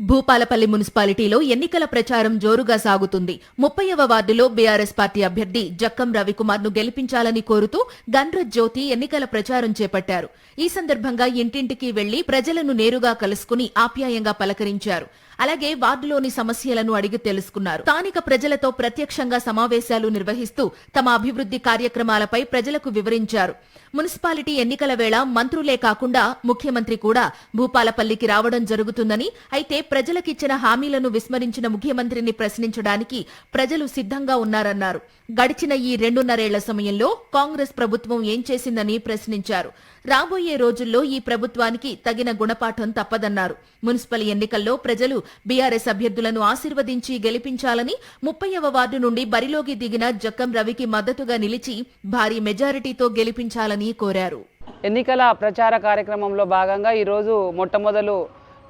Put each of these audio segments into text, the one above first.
భూపాలపల్లి మున్సిపాలిటీలో ఎన్నికల ప్రచారం జోరుగా సాగుతుంది. ముప్పైవ వార్డులో బీఆర్ఎస్ పార్టీ అభ్యర్థి జక్కం రవికుమార్ను గెలిపించాలని కోరుతూ గన్రత్ జ్యోతి ఎన్నికల ప్రచారం చేపట్టారు. ఈ సందర్భంగా ఇంటింటికి వెళ్ళి ప్రజలను నేరుగా కలుసుకుని ఆప్యాయంగా పలకరించారు. అలాగే వార్డులోని సమస్యలను అడిగి తెలుసుకున్నారు. స్థానిక ప్రజలతో ప్రత్యక్షంగా సమావేశాలు నిర్వహిస్తూ తమ అభివృద్ది కార్యక్రమాలపై ప్రజలకు వివరించారు. మున్సిపాలిటీ ఎన్నికల వేళ మంత్రులే కాకుండా ముఖ్యమంత్రి కూడా భూపాలపల్లికి రావడం జరుగుతుందని అయితే ప్రజలకిచ్చిన హామీలను విస్మరించిన ముఖ్యమంత్రిని ప్రశ్నించడానికి ప్రజలు సిద్ధంగా ఉన్నారన్నారు. గడిచిన ఈ రెండున్నరేళ్ళ సమయంలో కాంగ్రెస్ ప్రభుత్వం ఏం చేసిందని ప్రశ్నించారు. రాబోయే రోజుల్లో ఈ ప్రభుత్వానికి తగిన గుణపాఠం తప్పదన్నారు. మున్సిపల్ ఎన్నికల్లో ప్రజలు బీఆర్ఎస్ అభ్యర్థులను ఆశీర్వదించి గెలిపించాలని ముప్పైవ వార్డు నుండి బరిలోకి దిగిన జక్కం రవికి మద్దతుగా నిలిచి భారీ మెజారిటీతో గెలిపించాలని కోరారు. ఎన్నికల ప్రచార కార్యక్రమంలో భాగంగా ఈరోజు మొట్టమొదలు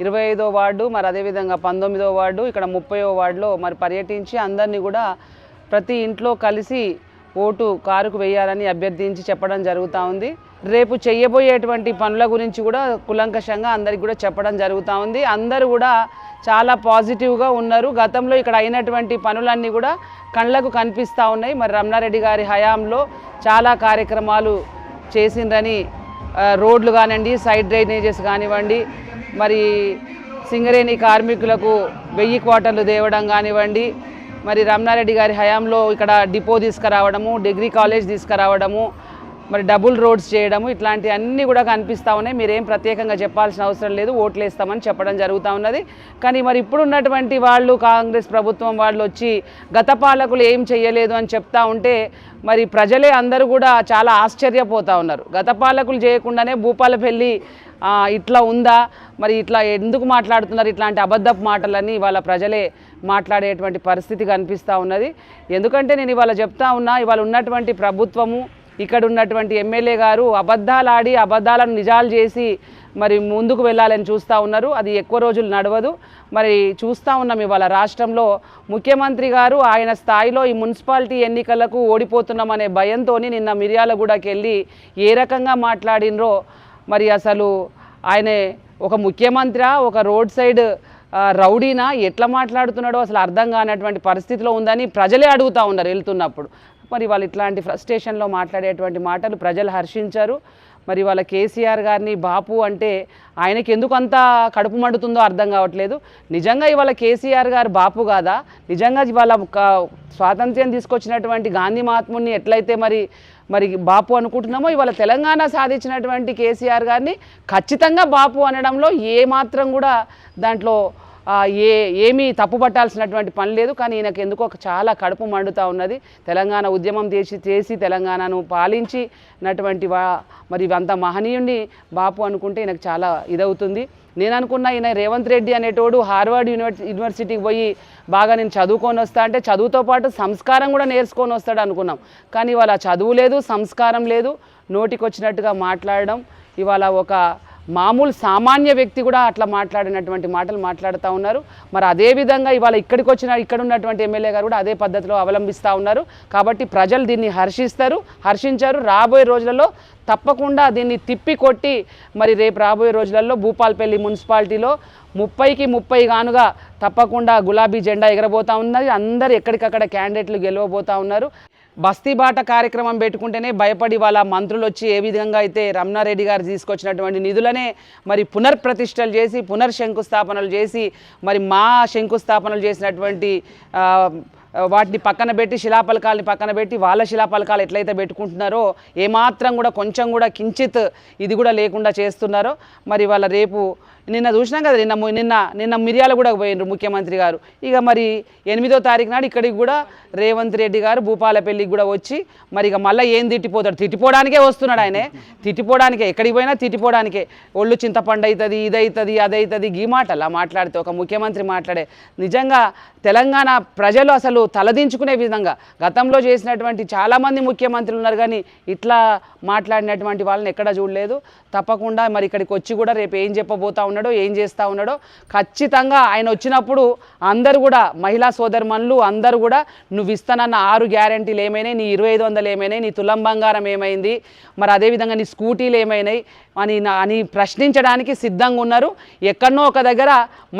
ఇరవై ఐదో వార్డు మరి అదేవిధంగా పంతొమ్మిదో వార్డు ఇక్కడ ముప్పైవ వార్డులో మరి పర్యటించి అందరినీ కూడా ప్రతి ఇంట్లో కలిసి ఓటు కారుకు వేయాలని అభ్యర్థించి చెప్పడం జరుగుతూ ఉంది. రేపు చేయబోయేటువంటి పనుల గురించి కూడా కులంకషంగా అందరికి కూడా చెప్పడం జరుగుతూ ఉంది. అందరూ కూడా చాలా పాజిటివ్గా ఉన్నారు. గతంలో ఇక్కడ అయినటువంటి పనులన్నీ కూడా కళ్ళకు కనిపిస్తూ ఉన్నాయి. మరి రమణారెడ్డి గారి హయాంలో చాలా కార్యక్రమాలు చేసిండ్రని రోడ్లు కానివ్వండి సైడ్ డ్రైనేజెస్ కానివ్వండి మరి సింగరేణి కార్మికులకు వెయ్యి క్వార్టర్లు తేవడం కానివ్వండి మరి రమణారెడ్డి గారి హయాంలో ఇక్కడ డిపో తీసుకురావడము డిగ్రీ కాలేజ్ తీసుకురావడము మరి డబుల్ రోడ్స్ చేయడము ఇట్లాంటి అన్నీ కూడా కనిపిస్తూ ఉన్నాయి. మీరేం ప్రత్యేకంగా చెప్పాల్సిన అవసరం లేదు ఓట్లు వేస్తామని చెప్పడం జరుగుతూ ఉన్నది. కానీ మరి ఇప్పుడు ఉన్నటువంటి వాళ్ళు కాంగ్రెస్ ప్రభుత్వం వాళ్ళు వచ్చి గత పాలకులు ఏం చేయలేదు అని చెప్తా ఉంటే మరి ప్రజలే అందరూ కూడా చాలా ఆశ్చర్యపోతూ ఉన్నారు. గత పాలకులు చేయకుండానే భూపాలపల్లి ఇట్లా ఉందా? మరి ఇట్లా ఎందుకు మాట్లాడుతున్నారు? ఇట్లాంటి అబద్ధపు మాటలని వాళ్ళ ప్రజలే మాట్లాడేటువంటి పరిస్థితి కనిపిస్తూ ఉన్నది. ఎందుకంటే నేను ఇవాళ చెప్తా ఉన్నా ఇవాళ ఉన్నటువంటి ప్రభుత్వము ఇక్కడ ఉన్నటువంటి ఎమ్మెల్యే గారు అబద్ధాలు ఆడి అబద్ధాలను నిజాలు చేసి మరి ముందుకు వెళ్ళాలని చూస్తూ ఉన్నారు. అది ఎక్కువ రోజులు నడవదు. మరి చూస్తూ ఉన్నాం ఇవాళ రాష్ట్రంలో ముఖ్యమంత్రి గారు ఆయన స్థాయిలో ఈ మున్సిపాలిటీ ఎన్నికలకు ఓడిపోతున్నామనే భయంతో నిన్న మిర్యాలగూడకి వెళ్ళి ఏ రకంగా మాట్లాడినరో మరి అసలు ఆయన ఒక ముఖ్యమంత్రి ఒక రోడ్ సైడ్ రౌడీనా? ఎట్లా మాట్లాడుతున్నాడో అసలు అర్థం కానటువంటి పరిస్థితిలో ఉందని ప్రజలే అడుగుతూ ఉన్నారు వెళ్తున్నప్పుడు. మరి వాళ్ళు ఇట్లాంటి ఫ్రస్ట్రేషన్లో మాట్లాడేటువంటి మాటలు ప్రజలు హర్షించారు. మరి వాళ్ళ కేసీఆర్ గారిని బాపు అంటే ఆయనకి ఎందుకు అంత కడుపు మండుతుందో అర్థం కావట్లేదు. నిజంగా ఇవాళ కేసీఆర్ గారు బాపు కాదా? నిజంగా ఇవాళ స్వాతంత్ర్యం తీసుకొచ్చినటువంటి గాంధీ మహాత్ముని ఎట్లయితే మరి మరి బాపు అనుకుంటున్నామో? ఇవాళ తెలంగాణ సాధించినటువంటి కేసీఆర్ గారిని ఖచ్చితంగా బాపు అనడంలో ఏ మాత్రం కూడా దాంట్లో ఏ ఏమీ తప్పు పట్టాల్సినటువంటి పని లేదు కానీ ఈయనకు ఎందుకో చాలా కడుపు మండుతూ ఉన్నది. తెలంగాణ ఉద్యమం చేసి చేసి తెలంగాణను పాలించినటువంటి వా మరి అంత మహనీయుణ్ణి బాపు అనుకుంటే ఈయనకు చాలా ఇదవుతుంది. నేను అనుకున్న ఈయన రేవంత్ రెడ్డి అనేటోడు హార్వర్డ్ యూనివర్సి యూనివర్సిటీకి పోయి బాగా నేను చదువుకొని వస్తా అంటే చదువుతో పాటు సంస్కారం కూడా నేర్చుకొని వస్తాడు అనుకున్నాం. కానీ ఇవాళ చదువు లేదు సంస్కారం లేదు నోటికి వచ్చినట్టుగా మాట్లాడడం ఇవాళ ఒక మామూలు సామాన్య వ్యక్తి కూడా అట్లా మాట్లాడినటువంటి మాటలు మాట్లాడుతూ ఉన్నారు. మరి అదే విధంగా ఇవాళ ఇక్కడికి వచ్చిన ఇక్కడ ఉన్నటువంటి ఎమ్మెల్యే గారు కూడా అదే పద్ధతిలో అవలంబిస్తూ ఉన్నారు. కాబట్టి ప్రజలు దీన్ని హర్షిస్తారు హర్షించారు. రాబోయే రోజులలో తప్పకుండా దీన్ని తిప్పి కొట్టి మరి రేపు రాబోయే రోజులలో భూపాల్పల్లి మున్సిపాలిటీలో ముప్పైకి ముప్పై గానుగా తప్పకుండా గులాబీ జెండా ఎగరబోతా ఉన్నది. అందరు ఎక్కడికక్కడ క్యాండిడేట్లు గెలవబోతా ఉన్నారు. బస్తీ బాట కార్యక్రమం పెట్టుకుంటేనే భయపడి వాళ్ళ మంత్రులు వచ్చి ఏ విధంగా అయితే రమణారెడ్డి గారు తీసుకొచ్చినటువంటి నిధులనే మరి పునర్ప్రతిష్టలు చేసి పునర్శంకుస్థాపనలు చేసి మరి మా శంకుస్థాపనలు చేసినటువంటి వాటిని పక్కన పెట్టి శిలాఫలకాలని పక్కన పెట్టి వాళ్ళ శిలాఫలకాలు ఎట్లయితే పెట్టుకుంటున్నారో ఏమాత్రం కూడా కొంచెం కూడా కించిత్ ఇది కూడా లేకుండా చేస్తున్నారో మరి వాళ్ళ రేపు నిన్న చూసినాం కదా నిన్న నిన్న నిన్న మిర్యాల కూడా పోయినారు ముఖ్యమంత్రి గారు. ఇక మరి ఎనిమిదో తారీఖు నాడు ఇక్కడికి కూడా రేవంత్ రెడ్డి గారు భూపాలపల్లికి కూడా వచ్చి మరి ఇక మళ్ళీ ఏం తిట్టిపోతాడు? తిట్టిపోవడానికే వస్తున్నాడు ఆయనే. తిట్టిపోవడానికే ఎక్కడికి పోయినా తిట్టిపోవడానికే. ఒళ్ళు చింతపండు అవుతుంది ఇదవుతుంది అదవుతుంది గీ మాటలా మాట్లాడితే ఒక ముఖ్యమంత్రి మాట్లాడే. నిజంగా తెలంగాణ ప్రజలు అసలు తలదించుకునే విధంగా గతంలో చేసినటువంటి చాలామంది ముఖ్యమంత్రులు ఉన్నారు కానీ ఇట్లా మాట్లాడినటువంటి వాళ్ళని ఎక్కడ చూడలేదు. తప్పకుండా మరి ఇక్కడికి వచ్చి కూడా రేపు ఏం చెప్పబోతా ఉన్నాడో ఏం చేస్తూ ఉన్నాడో ఖచ్చితంగా ఆయన వచ్చినప్పుడు అందరు కూడా మహిళా సోదరుమణులు అందరూ కూడా నువ్వు ఇస్తానన్న ఆరు గ్యారంటీలు ఏమైనాయి? నీ ఇరవై ఐదు వందలు ఏమైనాయి? నీ తులం బంగారం ఏమైంది? మరి అదేవిధంగా నీ స్కూటీలు ఏమైనాయి? అని అని ప్రశ్నించడానికి సిద్ధంగా ఉన్నారు. ఎక్కడనో ఒక దగ్గర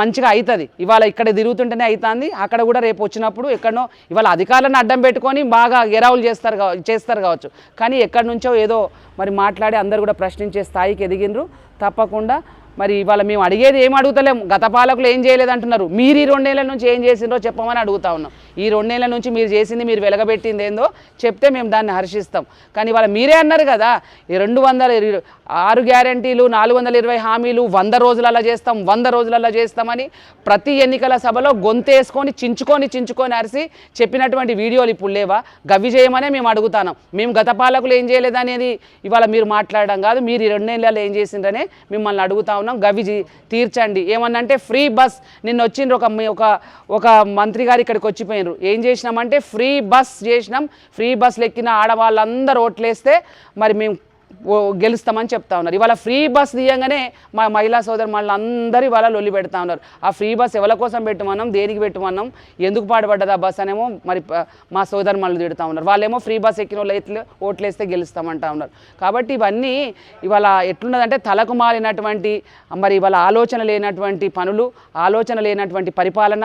మంచిగా అవుతుంది ఇవాళ ఇక్కడ తిరుగుతుంటేనే అవుతుంది అక్కడ కూడా రేపు వచ్చినప్పుడు ఎక్కడనో ఇవాళ అధికారులను అడ్డం పెట్టుకొని బాగా గెరావులు చేస్తారు చేస్తారు కావచ్చు. కానీ ఎక్కడి నుంచో ఏదో మరి మాట్లాడి అందరు కూడా ప్రశ్నించే స్థాయికి ఎదిగినరు తప్పకుండా మరి ఇవాళ మేము అడిగేది ఏం అడుగుతలేము గత పాలకులు ఏం చేయలేదు అంటున్నారు మీరు ఈ రెండేళ్ళ నుంచి ఏం చేసిండ్రో చెప్పమని అడుగుతా ఉన్నాం. ఈ రెండేళ్ళ నుంచి మీరు చేసింది మీరు వెలగబెట్టింది ఏందో చెప్తే మేము దాన్ని హర్షిస్తాం. కానీ ఇవాళ మీరే అన్నారు కదా ఈ రెండు వందల ఆరు గ్యారంటీలు నాలుగు వందల ఇరవై హామీలు వంద రోజులలో చేస్తాం వంద రోజులలో చేస్తామని ప్రతి ఎన్నికల సభలో గొంతేసుకొని చించుకొని చించుకొని అరిసి చెప్పినటువంటి వీడియోలు ఇప్పుడు లేవా? గవి చేయమనే మేము అడుగుతాను మేము గత పాలకులు ఏం చేయలేదనేది ఇవాళ మీరు మాట్లాడడం కాదు మీరు ఈ రెండు ఏం చేసిండ్రనే మిమ్మల్ని అడుగుతా ఉన్నాం. గవి తీర్చండి. ఏమన్నంటే ఫ్రీ బస్ నిన్న వచ్చిండ్రు ఒక ఒక ఒక మంత్రి గారు ఇక్కడికి వచ్చిపోయినారు ఏం చేసినామంటే ఫ్రీ బస్ చేసినాం. ఫ్రీ బస్సులు ఎక్కిన ఆడవాళ్ళందరూ ఓట్లేస్తే మరి మేము గెలుస్తామని చెప్తా ఉన్నారు. ఇవాళ ఫ్రీ బస్ తీయంగానే మా మహిళా సోదరు మళ్ళీ అందరూ ఇవాళ లొల్లి పెడతా ఉన్నారు. ఆ ఫ్రీ బస్ ఎవరి కోసం పెట్టమన్నాం? దేనికి పెట్టమన్నాం? ఎందుకు పాడుపడ్డది ఆ బస్ అనేమో మరి మా సోదరు మళ్ళీ తిడుతూ ఉన్నారు. వాళ్ళేమో ఫ్రీ బస్ ఎక్కిన వాళ్ళు ఎట్లా ఓట్లేస్తే గెలుస్తామంటా ఉన్నారు. కాబట్టి ఇవన్నీ ఇవాళ ఎట్లున్నదంటే తలకు మారినటువంటి మరి ఇవాళ ఆలోచన లేనటువంటి పనులు ఆలోచన లేనటువంటి పరిపాలన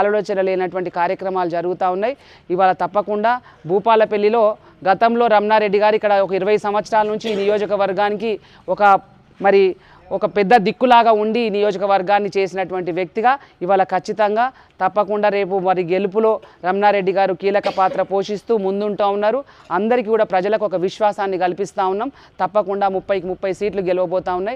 ఆలోచన లేనటువంటి కార్యక్రమాలు జరుగుతూ ఉన్నాయి. ఇవాళ తప్పకుండా భూపాలపల్లిలో గతంలో రమణారెడ్డి గారు ఇక్కడ ఒక ఇరవై సంవత్సరాల నుంచి ఈ నియోజకవర్గానికి ఒక మరి ఒక పెద్ద దిక్కులాగా ఉండి నియోజకవర్గాన్ని చేసినటువంటి వ్యక్తిగా ఇవాళ ఖచ్చితంగా తప్పకుండా రేపు మరి గెలుపులో రమణారెడ్డి గారు కీలక పాత్ర పోషిస్తూ ముందుంటూ ఉన్నారు. అందరికీ కూడా ప్రజలకు ఒక విశ్వాసాన్ని కల్పిస్తూ ఉన్నాం. తప్పకుండా ముప్పైకి ముప్పై సీట్లు గెలవబోతూ ఉన్నాయి.